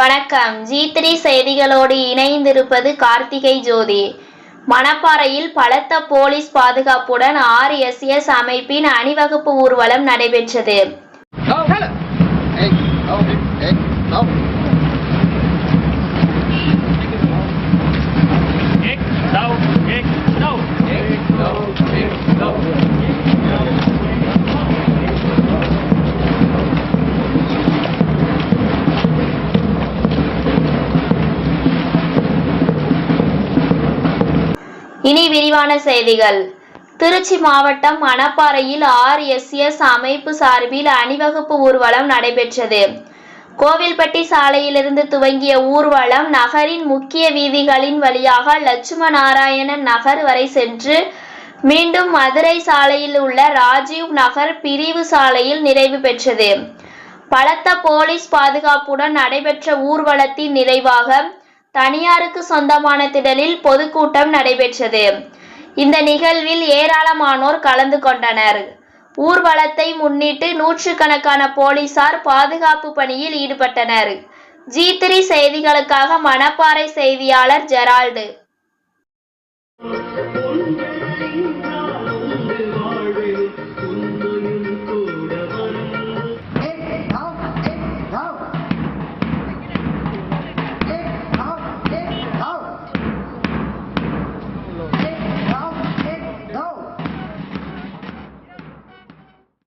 வணக்கம். G three செய்திகளோடு இணைந்திருப்பது கார்த்திகை ஜோதி. மணப்பாறையில் பலத்த போலீஸ் பாதுகாப்புடன் ஆர்எஸ்எஸ் அமைப்பின் அணிவகுப்பு ஊர்வலம் நடைபெற்றது. இனி விரிவான செய்திகள். திருச்சி மாவட்டம் மணப்பாறையில் ஆர்எஸ்எஸ் அமைப்பு சார்பில் அணிவகுப்பு ஊர்வலம் நடைபெற்றது. கோவில்பட்டி சாலையிலிருந்து துவங்கிய ஊர்வலம் நகரின் முக்கிய வீதிகளின் வழியாக லட்சும நாராயணன் நகர் வரை சென்று மீண்டும் மதுரை சாலையில் உள்ள ராஜீவ் நகர் பிரிவு சாலையில் நிறைவு பெற்றது. பலத்த போலீஸ் பாதுகாப்புடன் நடைபெற்ற ஊர்வலத்தின் நிறைவாக தனியாருக்கு சொந்தமான திடலில் பொதுக்கூட்டம் நடைபெற்றது. இந்த நிகழ்வில் ஏராளமானோர் கலந்து கொண்டனர். ஊர்வலத்தை முன்னிட்டு நூற்றுக்கணக்கான போலீசார் பாதுகாப்பு பணியில் ஈடுபட்டனர். ஜி த்ரீ செய்திகளுக்காக மணப்பாறை செய்தியாளர் ஜெரால்டு.